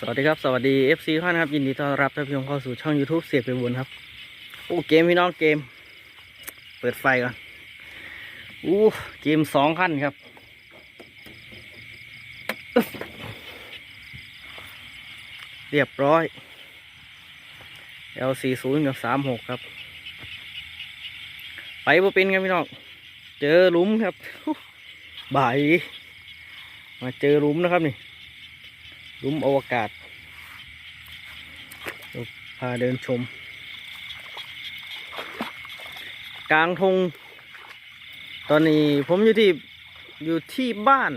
สวัสดีครับ สวัสดี FC ท่านครับ ยินดีต้อนรับท่านผู้ชมเข้าสู่ช่อง YouTube เสียบไปบุญครับ โอ้เกมพี่น้องเกม เปิดไฟก่อนอู้เกมสองขั้นครับเรียบร้อย L40 กับ 36 ครับ ไปบ่เป็นครับพี่น้อง เจอหลุมครับบ่าย มาเจอหลุมนะครับนี่หลุมอวกาศพาเดินชม กลางทง ตอนนี้ผมอยู่ที่อยู่ที่บ้าน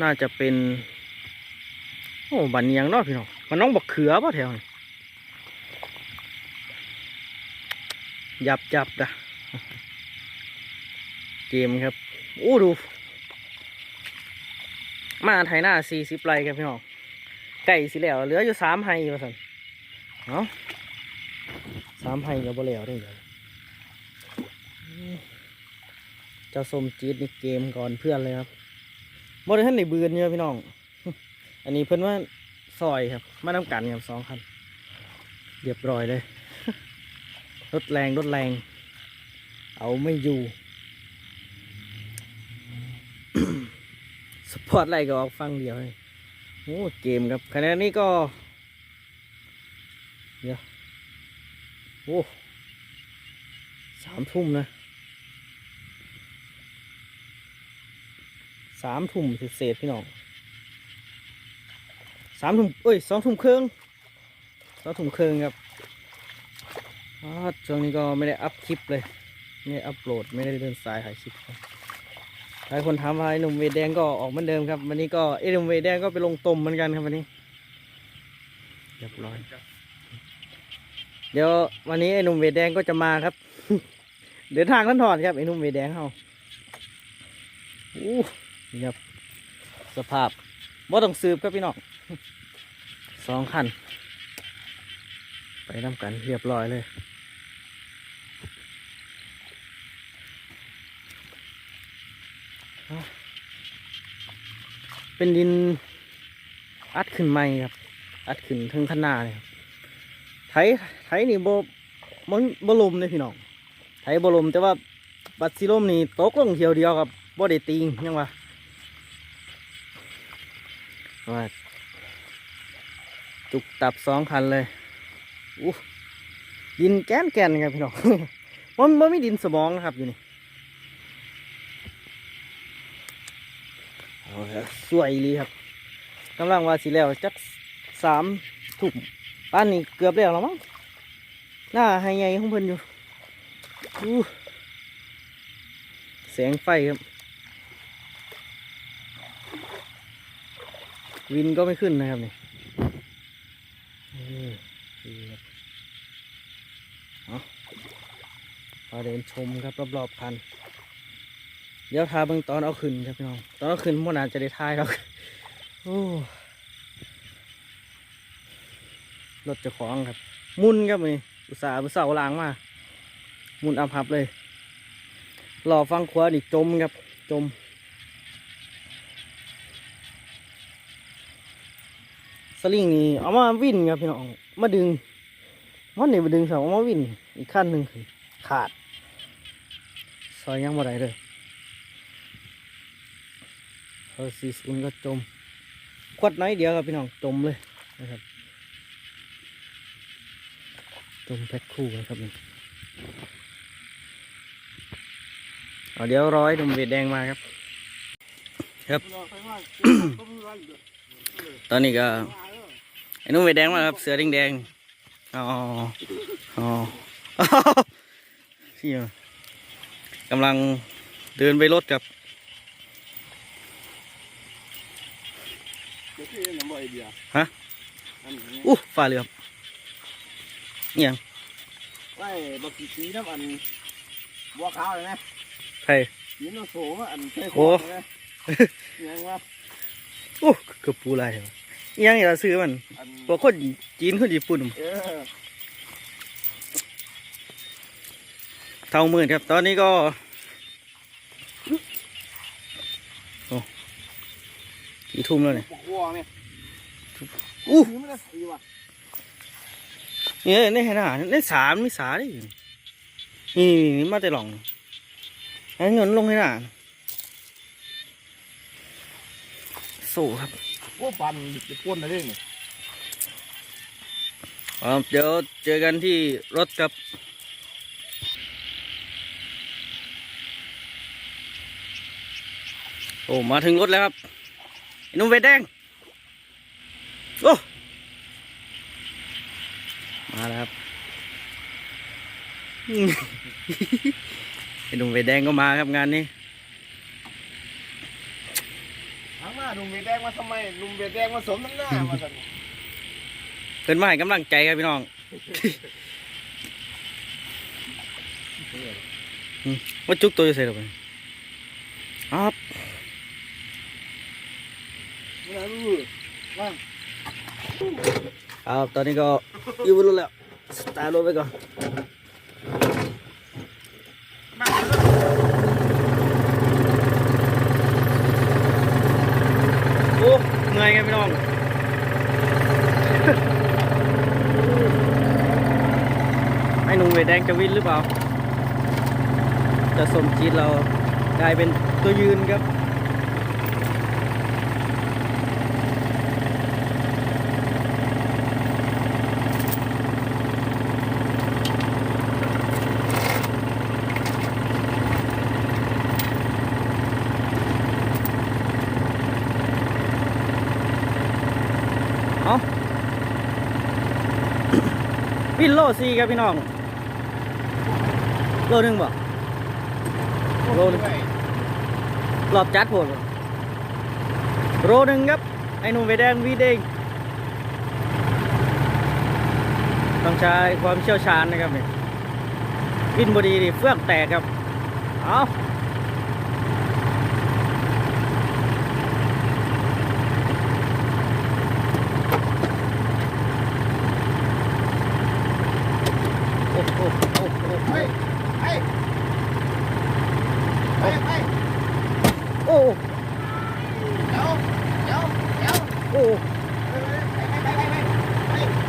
น่าจะเป็น โอ้บันเนียงเนาะพี่น้องมันน้องบักเขือป่ะแถวนี้ยับยับนะเกมครับ โอ้ดู มาไถหน้าสี่สิบไร่ครับพี่น้องไก่สิแล้วเหลืออยู่สามไฮว่าสันเนาะสามไฮกับบ่แล้วได้เลยเจ้าส้มจี๊ดนี่เกมก่อนเพื่อนเลยครับบ่ได้ท่านในบืนเนี่ยพี่น้อง อันนี้เพิ่อนว่าซอยครับ มาน้ำกันครับสองคันเรียบร้อยเลยรถแรงรถแรง เอาไม่อยู่ ส ปอร์ตไลท์ก็ออกฟังเดียวเลยโอ้เกมครับคะแนนนี้ก็ เดี๋ยวโอ้สามทุ่มนะสามทุ่มเศษพี่น้องสามทุ่มเอ้ยสองทุ่มครึ่งสองทุ่มครึ่งครับช่วงนี้ก็ไม่ได้อัพคลิปเลย ไม่ได้อัพโหลด ไม่ได้เดินสายถ่ายคลิปครับ หลายคนถามว่าไอ้หนุ่มเวทแดงก็ออกเหมือนเดิมครับ วันนี้ก็ไอ้หนุ่มเวทแดงก็ไปลงตมเหมือนกันครับวันนี้เรียบร้อยเดี๋ยววันนี้ไอ้หนุ่มเวทแดงก็จะมาครับ เดินทางท่านถอดครับไอ้หนุ่มเวทแดงเขาอู้นี่ครับสภาพบ่ต้องสืบครับพี่น้องสองคัน ไปน้ำกันเรียบร้อยเลย เป็นดินอัดขึ้นใหม่ครับ อัดขึ้นทั้งขางหนาเลยครับไถไถนี่โบมันบลมเลยพี่น้องไถบลมแต่ว่าบัดซิลมนี่ตกลงเทียวเดียวครับบ่ได้ติงยังวะว่าจุกตับสองคันเลยอู้ดินแก้นแกนครับพี่น้องมันมันไม่ดินสมองนะครับอยู่นี่ เอาละสวยเลยครับกำลังว่าสิแล้วจักสามถุ่มป้านนี้เกือบแล้วแล้วมั้งหน้าให้ใหญ่ของเพิ่นอยู่อู้แสงไฟครับ วินก็ไม่ขึ้นนะครับนี่นี่ดีครับเอาเดินชมครับรอบๆคัน เดี๋ยวทาเบิ่งตอนเอาขึ้นครับพี่น้อง ตอนเอาขึ้นมันอาจจะได้ทายหรอกโอ้รถจะของครับ มุนครับนี่อุตส่าห์อุตส่าห์ล้างมา มุนอับพับเลย หล่อฟังขวานี่จมครับ จม สลิงนี่เอามาวิ่นครับพี่น้อง มาดึงมันนี่มาดึงเสาเอามาวิ่นอีกขั้นหนึ่งขาด ซอยยังบ่ได้เลย เออซีซุนก็จมขวดน้อยเดียวครับพี่น้องจมเลยนะครับจมแพ็คคู่เลยครับนี่เอาเดี๋ยวร้อยหนุ่มเวทแดงมาครับ ครับ ตอนนี้ก็ไอ้นุ่มเวทแดงมาครับ เสือแดงแดงอ๋ออ๋อพี่กำลังเดินไปรถกับ ฮะอู้ฟ้าเหลือบเอียงไว้บักกี่สีน้ำอันบัวขาวเลยนะไผ่สีน้ำโสมอันเท่โอ้นะยังว่าโอ้เกือบปูลายเหรอเอียงอย่าซื้อมันอันพวกคนจีนคนญี่ปุ่นเออเท่าหมื่นครับ ตอนนี้ก็ โอ้ กี่ทุ่มแล้วเนี่ยปกวัวเนี่ยอู้นี่มันจะใส่ว่ะเนี่ยในขนาดในสามนี่สาดินี่นี่มาแต่หลองไอ้เงินลงให้หน่าสู้ครับพวกปันจะพ่นอะไรเนี่ยครับเดี๋ยวเจอกันที่รถครับโอ้มาถึงรถแล้วครับไอ้ห นุ่มเวทแดง โอ้ มาแล้วครับอืมไอ้หนุ่มเวทแดงก็มาครับงานนี้ถามว่าลุงเบดแดงมาทำไมลุงเบดแดงมาสมน้ำหน้ามาสั่นเพิ่นมาให้กำลังใจครับพี่น้องอืมว่าจุกตัวจะเสร็จหรือเปล่าครับ ไม่รู้ว่าครับตอนนี้ก็อยู่บนรถแล้วสตาร์ทรถไปก่อนโอ้เหนื่อยไงพี่น้องไอ้หนุ่มเวทแดงจะวินหรือเปล่า จะสมจีดเรากลายเป็นตัวยืนครับินโลซีครับพี่น้อง โลหนึ่งบ่โลหนึ่งรอบจัดโผล่บ่โลหนึ่งครับ ไอ้หนุ่มใบแดงวีเด้งต้องใช้ความเชี่ยวชาญนะครับนี่วินบดีดิเฟื่องแตกครับ เอาโอ้โหโอ้โห เฮ้ยเฮ้ยเฮ้ยเฮ้ย โอ้โห เดี๋ยวเดี๋ยวเดี๋ยว โอ้โห เฮ้ยเฮ้ยเฮ้ยเฮ้ยเฮ้ยเฮ้ยเ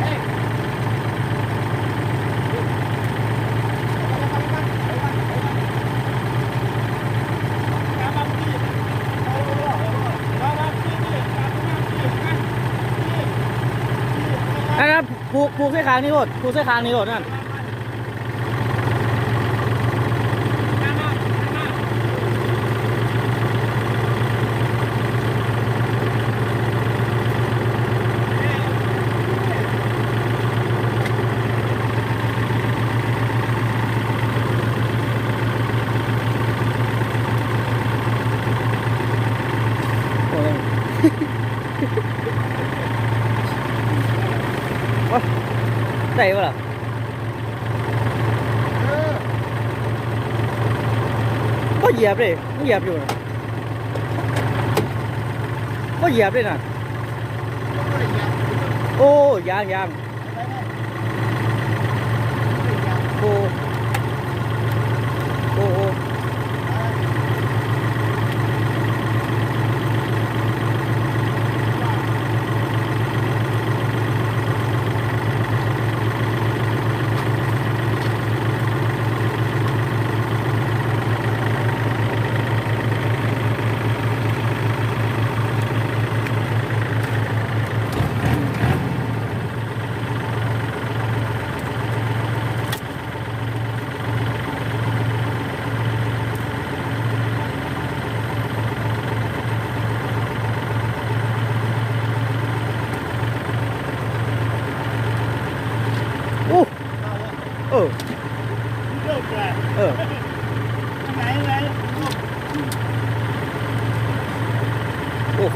ฮ้ย นะครับผูกผูกเส้นคางนี่โหดผูกเส้นคางนี่โหดนั่นโอ้ย ได้ปะล่ะก็เหยียบเลยก็เหยียบอยู่นะก็เหยียบเลยนะโอ้ยางยางโอ้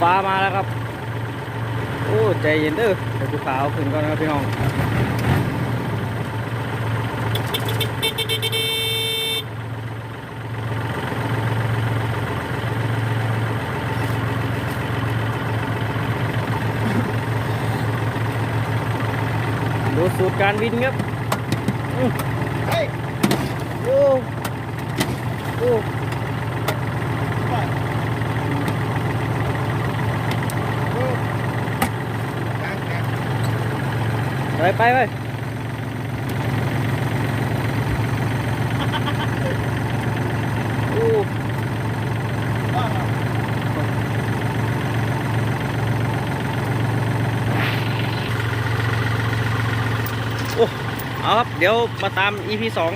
ฟ้ามาแล้วครับ โอ้ใจเย็นเด้อเดี๋ยวกูขาวขึ้นก่อนนะครับพี่น้องดูสูตรการบินครับอื้อโอ้ โอ้ ไปไปไปโอ้เอาครับ เดี๋ยวมาตาม EP สอง